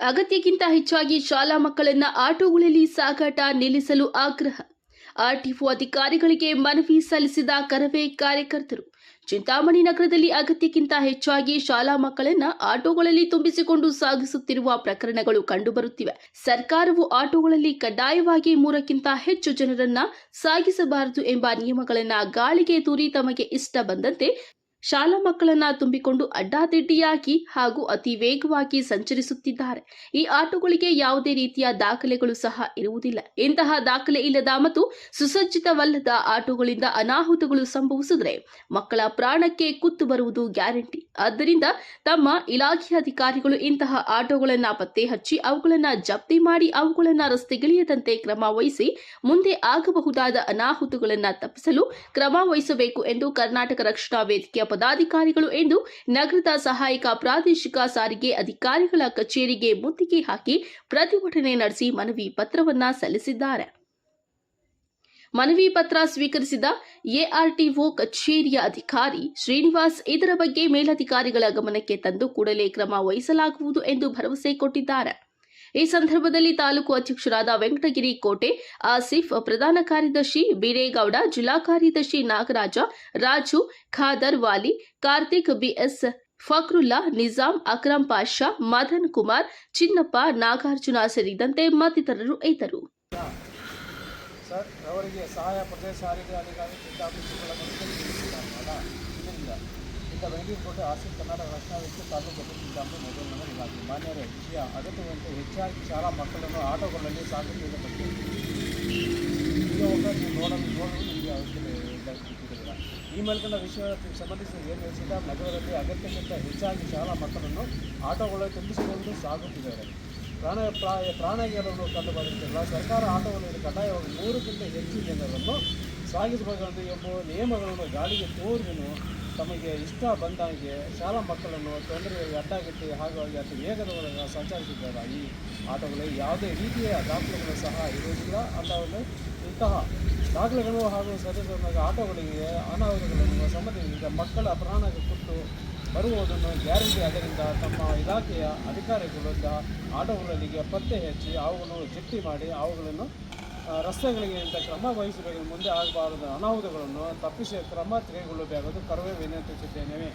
ಅಗತ್ಯಕ್ಕಿಂತ ಹೆಚ್ಚಾಗಿ ಶಾಲಾ ಮಕ್ಕಳನ್ನ ಆಟೋಗಳಲ್ಲಿ ಸಾಗಾಟ ನಿಲ್ಲಿಸಲು ಆಗ್ರಹ. ಆರ್ಟಿಒ ಅಧಿಕಾರಿಗಳಿಗೆ ಮನವಿ ಸಲ್ಲಿಸಿದ ಕರವೇ ಕಾರ್ಯಕರ್ತರು, ಚಿಂತಾಮಣಿ ನಗರದಲ್ಲಿ ಅಗತ್ಯಕ್ಕಿಂತ ಹೆಚ್ಚಾಗಿ ಶಾಲಾ ಮಕ್ಕಳನ್ನ ಆಟೋಗಳಲ್ಲಿ ತುಂಬಿಸಿಕೊಂಡು ಸಾಗಿಸುತ್ತಿರುವ ಪ್ರಕರಣಗಳು ಕಂಡುಬರುತ್ತಿವೆ. ಸರ್ಕಾರವು ಆಟೋಗಳಲ್ಲಿ ಕಡ್ಡಾಯವಾಗಿ ಮೂರಕ್ಕಿಂತ ಹೆಚ್ಚು ಜನರನ್ನ ಸಾಗಿಸಬಾರದು ಎಂಬ ನಿಯಮಗಳನ್ನ ಗಾಳಿಗೆ ತೂರಿ ತಮಗೆ ಇಷ್ಟ ಬಂದಂತೆ ಶಾಲಾ ಮಕ್ಕಳನ್ನ ತುಂಬಿಕೊಂಡು ಅಡ್ಡಾದಿಡ್ಡಿಯಾಗಿ ಹಾಗೂ ಅತಿ ವೇಗವಾಗಿ ಸಂಚರಿಸುತ್ತಿದ್ದಾರೆ. ಈ ಆಟೋಗಳಿಗೆ ಯಾವುದೇ ರೀತಿಯ ದಾಖಲೆಗಳು ಸಹ ಇರುವುದಿಲ್ಲ. ಇಂತಹ ದಾಖಲೆ ಇಲ್ಲದ ಮತ್ತು ಸುಸಜ್ಜಿತವಲ್ಲದ ಆಟೋಗಳಿಂದ ಅನಾಹುತಗಳು ಸಂಭವಿಸಿದರೆ ಮಕ್ಕಳ ಪ್ರಾಣಕ್ಕೆ ಕುತ್ತು ಬರುವುದು ಗ್ಯಾರಂಟಿ. ಆದ್ದರಿಂದ ತಮ್ಮ ಇಲಾಖೆ ಅಧಿಕಾರಿಗಳು ಇಂತಹ ಆಟೋಗಳನ್ನ ಪತ್ತೆ ಹಚ್ಚಿ ಅವುಗಳನ್ನ ಜಪ್ತಿ ಮಾಡಿ ಅವುಗಳನ್ನ ರಸ್ತೆಗಿಳಿಯದಂತೆ ಕ್ರಮ ವಹಿಸಿ ಮುಂದೆ ಆಗಬಹುದಾದ ಅನಾಹುತಗಳನ್ನ ತಪ್ಪಿಸಲು ಕ್ರಮ ವಹಿಸಬೇಕು ಎಂದು ಕರ್ನಾಟಕ ರಕ್ಷಣಾ ವೇದಿಕೆಯ ಪದಾಧಿಕಾರಿಗಳು ಎಂದು ನಗರದ ಸಹಾಯಕ ಪ್ರಾದೇಶಿಕ ಸಾರಿಗೆ ಅಧಿಕಾರಿಗಳ ಕಚೇರಿಗೆ ಮುತ್ತಿಗೆ ಹಾಕಿ ಪ್ರತಿಭಟನೆ ನಡೆಸಿ ಮನವಿ ಪತ್ರವನ್ನ ಸಲ್ಲಿಸಿದ್ದಾರೆ. ಮನವಿ ಪತ್ರ ಸ್ವೀಕರಿಸಿದ ಎಆರ್ಟಿಒ ಕಚೇರಿಯ ಅಧಿಕಾರಿ ಶ್ರೀನಿವಾಸ್ ಇದರ ಬಗ್ಗೆ ಮೇಲಧಿಕಾರಿಗಳ ಗಮನಕ್ಕೆ ತಂದು ಕೂಡಲೇ ಕ್ರಮ ವಹಿಸಲಾಗುವುದು ಎಂದು ಭರವಸೆ ಕೊಟ್ಟಿದ್ದಾರೆ. ಈ ಸಂದರ್ಭದಲ್ಲಿ ತಾಲೂಕು ಅಧ್ಯಕ್ಷರಾದ ವೆಂಕಟಗಿರಿ ಕೋಟೆ, ಆಸಿಫ್, ಪ್ರಧಾನ ಕಾರ್ಯದರ್ಶಿ ಬೀರೇಗೌಡ, ಜಿಲ್ಲಾ ಕಾರ್ಯದರ್ಶಿ ನಾಗರಾಜ, ರಾಜು, ಖಾದರ್ ವಾಲಿ, ಕಾರ್ತಿಕ್ ಬಿಎಸ್ ಫಕ್ರುಲ್ಲಾ, ನಿಜಾಂ ಅಕ್ರಂ ಪಾಷಾ, ಮದನ್ ಕುಮಾರ್, ಚಿನ್ನಪ್ಪ, ನಾಗಾರ್ಜುನ ಸೇರಿದಂತೆ ಮತ್ತಿತರರು ಇದ್ದರು. ಸಹಾಯ, ಪ್ರದೇಶ ಸಾರಿಗೆ ಅಧಿಕಾರಿ ಇದರಿಂದ ಇಂಥ ವೆಂಕಟಕೋಟೆ ಕರ್ನಾಟಕ ರಕ್ಷಣಾ ವೆಚ್ಚ ತಾಲೂಕು ಚಿಂತಾಮಣಿ ಮೊಬೈಲ್ ನಂಬರ್ ಇಲಾಖೆ ಮಾನ್ಯರೇ, ವಿಷಯ ಅಗತ್ಯವಂತೆ ಹೆಚ್ಚಾಗಿ ಶಾಲಾ ಮಕ್ಕಳನ್ನು ಆಟೋಗಳಲ್ಲಿ ಸಾಗುತ್ತಿದ್ದ ಬಗ್ಗೆ ನೋಡಲು ನೋಡಲು ನಿಮಗೆ ಅವಶ್ಯಕತೆ ಈ ಮೇಲ್ಕಂಡ ವಿಷಯ ಸಂಬಂಧಿಸಿದ ಏನು ಹೇಳಿದ ನಗರದಲ್ಲಿ ಅಗತ್ಯಕ್ಕಿಂತ ಹೆಚ್ಚಾಗಿ ಶಾಲಾ ಮಕ್ಕಳನ್ನು ಆಟೋಗಳಲ್ಲಿ ತುಂಬಿಸಿಕೊಂಡು ಸಾಗುತ್ತಿದ್ದಾರೆ. ಪ್ರಾಣ, ಪ್ರಾಯ ಪ್ರಾಣಗಳನ್ನು ಕಂಡು ಬರುತ್ತಿಲ್ಲ ಸರ್ಕಾರ ಆಟೋಗಳನ್ನು ಕಡ್ಡಾಯವಾಗಿ ನೂರಕ್ಕಿಂತ ಹೆಚ್ಚು ಜನರನ್ನು ಸಾಗಿಸಬೇಕೆಂದು ಎಂಬ ನಿಯಮಗಳನ್ನು ಗಾಳಿಗೆ ತೋರಿದನು. ತಮಗೆ ಇಷ್ಟ ಬಂದಾಗೆ ಶಾಲಾ ಮಕ್ಕಳನ್ನು ತೊಂದರೆ ಅಡ್ಡಗಟ್ಟಿ ಹಾಗಾಗಿ ಅತಿ ವೇಗದ ಒಳಗೆ ಸಂಚರಿಸಿದ್ದಾರೆ ಈ ಆಟೋಗಳಲ್ಲಿ ಯಾವುದೇ ರೀತಿಯ ದಾಖಲೆಗಳು ಸಹ ಇರುವುದಿಲ್ಲ. ಅಂಥವನ್ನು ಇಂತಹ ದಾಖಲೆಗಳು ಹಾಗೂ ಸದಸ್ಯರ ಆಟೋಗಳಿಗೆ ಅನಾಹುತಗಳನ್ನು ಸಂಬಂಧಿಸಿದ ಮಕ್ಕಳ ಪ್ರಾಣಕ್ಕೆ ಕೊಟ್ಟು ಬರುವುದನ್ನು ಗ್ಯಾರಂಟಿ. ಅದರಿಂದ ತಮ್ಮ ಇಲಾಖೆಯ ಅಧಿಕಾರಿಗಳಿಂದ ಆಟೋಗಳಿಗೆ ಪತ್ತೆ ಹಚ್ಚಿ ಅವುಗಳನ್ನು ಜಪ್ತಿ ಮಾಡಿ ಅವುಗಳನ್ನು ರಸ್ತೆಗಳಿಗೆ ಇಂಥ ಕ್ರಮ ವಹಿಸಬೇಕು ಮುಂದೆ ಆಗಬಾರದು ಅನಾಹುತಗಳನ್ನು ತಪ್ಪಿಸಿ ಕ್ರಮ ತೆಗೆದುಕೊಳ್ಳಬೇಕಾದ ಕರವೇ ವಿನಂತಿಸುತ್ತೇನೆ.